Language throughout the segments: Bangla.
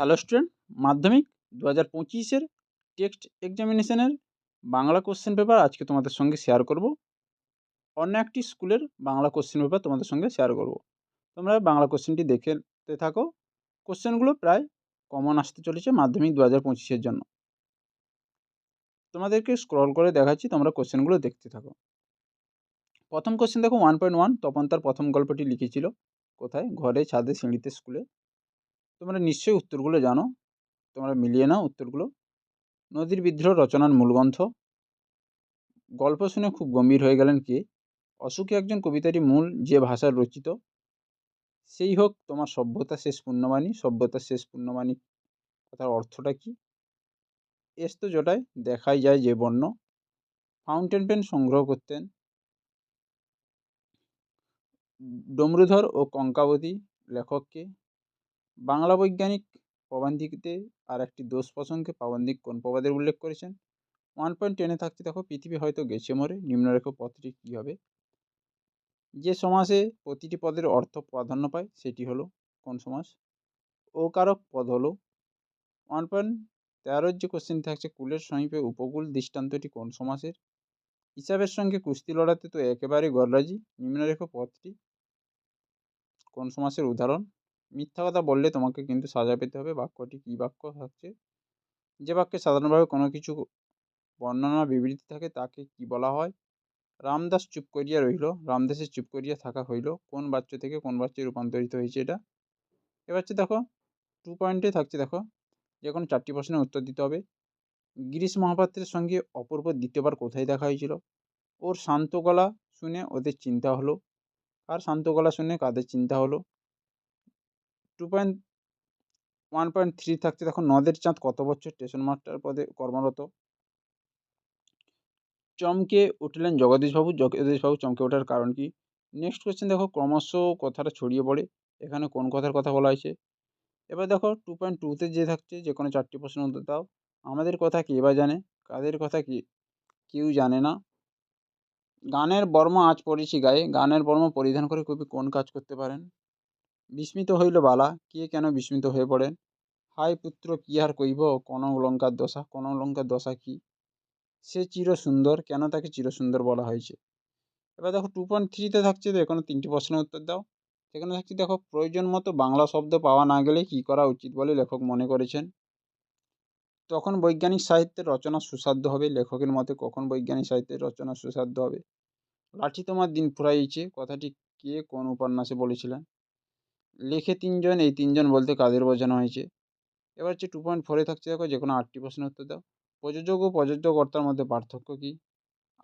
হ্যালো স্টুডেন্ট মাধ্যমিক দু হাজার পঁচিশের টেক্সট এক্সামিনেশনের বাংলা কোশ্চেন পেপার আজকে তোমাদের সঙ্গে শেয়ার করব। অন্য একটি স্কুলের বাংলা কোশ্চেন পেপার তোমাদের সঙ্গে শেয়ার করব। তোমরা বাংলা কোশ্চেনটি দেখতে থাকো। কোশ্চেনগুলো প্রায় কমন আসতে চলেছে মাধ্যমিক দু হাজার পঁচিশের জন্য। তোমাদেরকে স্ক্রল করে দেখাচ্ছি, তোমরা কোশ্চেনগুলো দেখতে থাকো। প্রথম কোশ্চেন দেখো ওয়ান পয়েন্ট ওয়ান তপন তার প্রথম গল্পটি লিখেছিল। কোথায়? ঘরে, ছাদে, সিঁড়িতে, স্কুলে। তোমরা নিশ্চয়ই উত্তরগুলো জানো। তোমরা মিলিয়ে নাও উত্তরগুলো। নদীর বিদ্রোহ রচনার মূলগ্রন্থ। গল্প শুনে খুব গম্ভীর হয়ে গেলেন কে? অসুখী একজন কবিতাটি মূল যে ভাষার রচিত। সেই হোক, তোমার সভ্যতা শেষ পূর্ণবাণী সভ্যতা শেষ পূর্ণবাণী কথার অর্থটা কি? এস্ত জটায় দেখাই যায় যে বর্ণ। ফাউন্টেন পেন সংগ্রহ করতেন। ডমরুধর ও কঙ্কাবতী লেখককে বাংলা বৈজ্ঞানিক প্রবন্ধিতে আর একটি দোষ প্রসঙ্গে প্রাবন্ধিক কোন প্রবাদের উল্লেখ করেছেন? ওয়ান পয়েন্ট টেনে থাকতে দেখো, পৃথিবী হয়তো গেছে মরে, নিম্নরেখ পদটি কী হবে? যে সমাসে প্রতিটি পদের অর্থ প্রাধান্য পায়, সেটি হলো কোন সমাস? ওকারক পদ হলো ওয়ান পয়েন্ট তেরোর যে কোশ্চেন থাকছে, কুলের সমীপে উপকূল দৃষ্টান্তটি কোন সমাসের? হিসাবের সঙ্গে কুস্তি লড়াতে তো একেবারে গররাজি নিম্নরেখ পদটি কোন সমাসের উদাহরণ? মিথ্যা কথা বললে তোমাকে কিন্তু সাজা পেতে হবে। বাক্যটি কী বাক্য? থাকছে যে বাক্যে সাধারণভাবে কোনো কিছু বর্ণনা বিবৃতি থাকে তাকে কি বলা হয়? রামদাস চুপ করিয়া রইল। রামদাসের চুপ করিয়া থাকা হইল। কোন বাচ্চ থেকে কোন বাচ্চে রূপান্তরিত হয়েছে এটা? এবার দেখো টু পয়েন্টে থাকছে দেখো, যে কোনো চারটি প্রশ্নের উত্তর দিতে হবে। গিরিশ মহাপাত্রের সঙ্গে অপূর্ব দ্বিতীয়বার কোথায় দেখা হয়েছিল? ওর শান্ত গলা শুনে ওদের চিন্তা হলো। আর শান্ত গলা শুনে কাদের চিন্তা হলো? Two point one point three থাকছে। দেখো নদের চাঁদ কত বছর? স্টেশন মাস্টার পদে কর্মরত। চমকে উঠলেন জগদীশবাবু। জগদীশবাবু চমকে ওঠার কারণ কি? নেক্সট কোয়েশ্চেন দেখো, ক্রমশ কথাটা ছড়িয়ে পড়ে। এখানে কোন কথার কথা বলা হয়েছে? এবার দেখো টু পয়েন্ট টুতে যে থাকছে, যে কোনো চারটি প্রশ্নের উত্তর দাও। আমাদের কথা কে বা জানে? কাদের কথা কি? কেউ জানে না। গানের বর্ম আজ পড়েছি গায়ে। গানের বর্ম পরিধান করে কবি কোন কাজ করতে পারেন? বিস্মিত হইল বালা, কে কেন বিস্মিত হয়ে পড়েন? হায় পুত্র, কি আর কইব? কোন লঙ্কার দশা কোন লঙ্কার দশা কি? সে চির সুন্দর কেন তাকে চির সুন্দর বলা হয়েছে? এবার দেখো টু পয়েন্ট থ্রিতে থাকছে, তো এখানে তিনটি প্রশ্নের উত্তর দাও। সেখানে থাকছে, দেখো, প্রয়োজন মতো বাংলা শব্দ পাওয়া না গেলে কী করা উচিত বলে লেখক মনে করেছেন। তখন বৈজ্ঞানিক সাহিত্যের রচনা সুসাধ্য হবে, লেখকের মতে কখন বৈজ্ঞানিক সাহিত্যের রচনা সুসাধ্য হবে? লাঠি তোমার দিন ফুরাইছে, কথাটি কে কোন উপন্যাসে বলেছিলেন? লেখে তিনজন, এই তিনজন বলতে কাদের বোঝানো হয়েছে? এবার হচ্ছে টু পয়েন্ট ফোরে থাকছে দেখো যে কোনো আটটি প্রশ্নের উত্তর দাও। প্রযোজক ও প্রযোজ্যকর্তার মধ্যে পার্থক্য কী?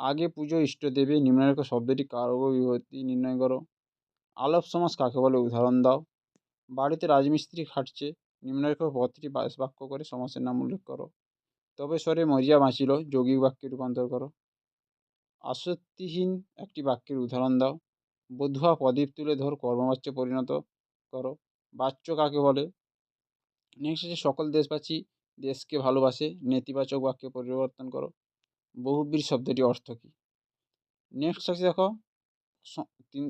আগে পুজো ইষ্টদেবী নিম্নরেখ শব্দটি কার বিভক্তি নির্ণয় করো? আলপ সমাজ কাকে বলে? উদাহরণ দাও। বাড়িতে রাজমিস্ত্রি খাটছে নিম্নরেখ পদটি বাক্য করে সমাসের নাম উল্লেখ করো। তবে স্বরে মরিয়া বাঁচিল, যৌগিক বাক্যে রূপান্তর করো। আসক্তিহীন একটি বাক্যের উদাহরণ দাও। বধুয়া প্রদীপ তুলে ধর কর্মবাচ্যে পরিণত। করো। বাচ্য কাকে বলে? নেক্সট হচ্ছে সকল দেশবাসী দেশকে ভালোবাসে, নেতিবাচক বাক্যে পরিবর্তন করো। বহুবীর শব্দটি অর্থ কী? নেক্সট আছে দেখো তিন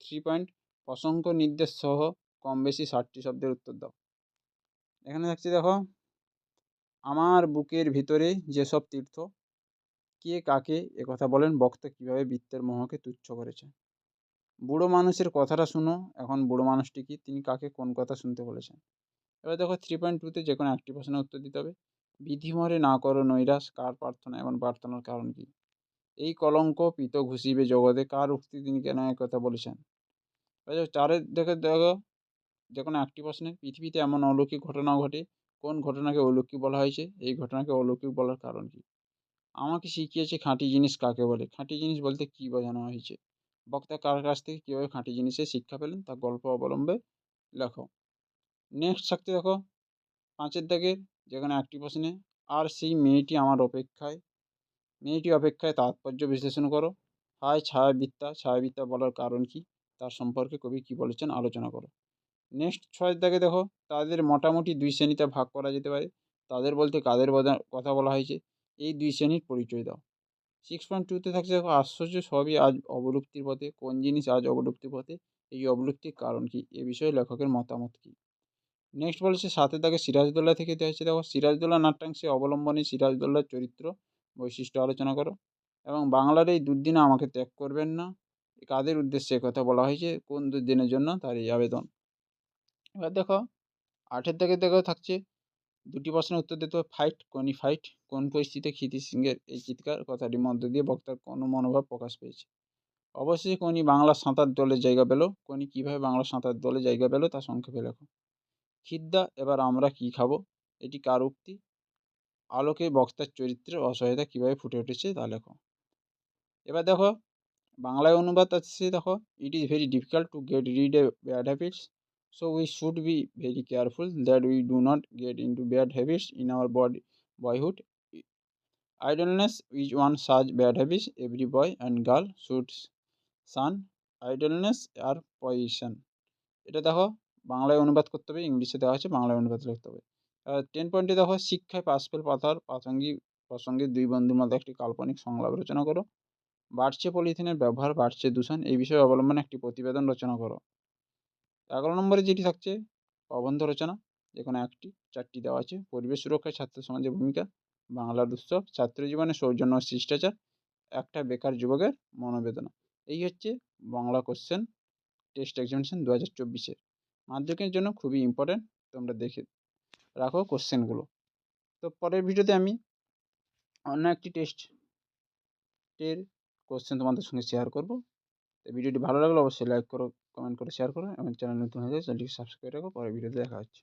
থ্রি পয়েন্ট প্রসঙ্গ নির্দেশ সহ কম বেশি ষাটটি শব্দের উত্তর দাও। এখানে থাকছে দেখো, আমার বুকের ভিতরে যেসব তীর্থ, কে কাকে একথা বলেন, বক্তা কীভাবে বৃত্তের মোহকে তুচ্ছ করেছেন বুড়ো মানুষের কথাটা শুনো। এখন বুড়ো মানুষটি কি? তিনি কাকে কোন কথা শুনতে বলেছেন? এবার দেখো থ্রি পয়েন্ট টুতে যে কোনো একটি প্রশ্নের উত্তর দিতে হবে। বিধিমরে না করো নৈরাস কার প্রার্থনা এবং প্রার্থনার কারণ কী? এই কলঙ্ক পিত ঘুষিবে জগতে, কার উক্তি তিনি কেন কথা বলেছেন? চারের দেখে দেখো যে কোনো একটি প্রশ্নে পৃথিবীতে এমন অলৌকিক ঘটনা ঘটে। কোন ঘটনাকে অলৌকিক বলা হয়েছে? এই ঘটনাকে অলৌকিক বলার কারণ কী? আমাকে শিখিয়েছে খাঁটি জিনিস কাকে বলে? খাঁটি জিনিস বলতে কী বোঝানো হয়েছে? বক্তা কার কাছ থেকে কীভাবে খাঁটি জিনিসের শিক্ষা পেলেন তা গল্প অবলম্বে লেখো। নেক্সট থাকতে দেখো, পাঁচের দাগের যেখানে একটি প্রশ্নে আর সেই মেয়েটি আমার অপেক্ষায়। মেয়েটি অপেক্ষায় তাৎপর্য বিশ্লেষণ করো। হায় ছায়াবিদ্যা ছায়াবিদ্যা বলার কারণ কী? তার সম্পর্কে কবি কী বলেছেন আলোচনা করো। নেক্সট ছয়ের দাগে দেখো, তাদের মোটামুটি দুই শ্রেণীতে ভাগ করা যেতে পারে। তাদের বলতে কাদের কথা বলা হয়েছে? এই দুই শ্রেণির পরিচয় দাও। সিক্স পয়েন্ট টুতে থাকছে, দেখো আশ্চর্য সবই আজ অবলুপ্তির পথে, কোন জিনিস আজ অবলুপ্তির পথে, এই অবলুপ্তির কারণ কী, এ বিষয়ে লেখকের মতামত কী? নেক্সট বলেছে, সাথে তাকে সিরাজদৌল্লা থেকে দেওয়া হচ্ছে দেখো সিরাজদৌল্লা নাট্যাংশে অবলম্বনে সিরাজদৌল্লার চরিত্র বৈশিষ্ট্য আলোচনা করো, এবং বাংলার এই দুর্দিনে আমাকে ত্যাগ করবেন না কাদের উদ্দেশ্যে কথা বলা হয়েছে, কোন দুর্দিনের জন্য তার এই আবেদন? এবার দেখো, আটের দাগে দেখো থাকছে দুটি প্রশ্নের উত্তর দিতে হবে। ফাইট কোনি ফাইট? কোন পরিস্থিতিতে ক্ষিতি সিংহের এই চিৎকার? কথাটির মধ্য দিয়ে বক্তার কোনো মনোভাব প্রকাশ পেয়েছে। অবশ্যই কোনি বাংলা সাঁতার দলের জায়গা পেল? কোনি কীভাবে বাংলা সাঁতার দলে জায়গা পেল তা সংক্ষেপে লেখো। খিদ্দা, এবার আমরা কি খাব? এটি কার উক্তি? আলোকে বক্তার চরিত্রের অসহায়তা কীভাবে ফুটে উঠেছে তা লেখো। এবার দেখো, বাংলায় অনুবাদ আছে দেখো। It is very difficult to get rid a bad habits we should be very careful that we do not get into bad habits in our body boyhood idleness is one such bad habits every boy and girl should shun idleness are position এটা দেখো বাংলায় অনুবাদ করতে হবে, ইংলিশে দেওয়া আছে, বাংলায় অনুবাদ লিখতে হবে। টেন পয়েন্টে দেখো, শিক্ষায় পাসফেল পাতার প্রাসঙ্গিক, প্রসঙ্গে দুই বন্ধুর মধ্যে একটি কাল্পনিক সংলাপ রচনা করো। বাড়ছে পলিথিনের ব্যবহার, বাড়ছে দূষণ, এই বিষয়ে অবলম্বনে একটি প্রতিবেদন রচনা করো। এগারো নম্বরে যেটি থাকছে প্রবন্ধ রচনা। যে কোনো একটি, চারটি দেওয়া আছে। পরিবেশ সুরক্ষায় ছাত্র সমাজের ভূমিকা, বাংলার উৎসব, ছাত্র জীবনে সৌজন্য শিষ্টাচার, একটা বেকার যুবকের মনোবেদনা। এই হচ্ছে বাংলা কোশ্চেন টেস্ট এক্সামিনেশন দু হাজার চব্বিশের। মাধ্যমিকের জন্য খুবই ইম্পর্ট্যান্ট তোমরা দেখে রাখো কোশ্চেনগুলো তো পরের ভিডিওতে আমি অন্য একটি টেস্টের কোশ্চেন তোমাদের সঙ্গে শেয়ার করব। ভিডিওটি ভালো লাগলে অবশ্যই লাইক করো। কমেন্ট করে শেয়ার করো এবং চ্যানেল নতুন হয়ে যায় চ্যানেলটিকে সাবস্ক্রাইব রাখো পরের ভিডিওতে দেখা হচ্ছে।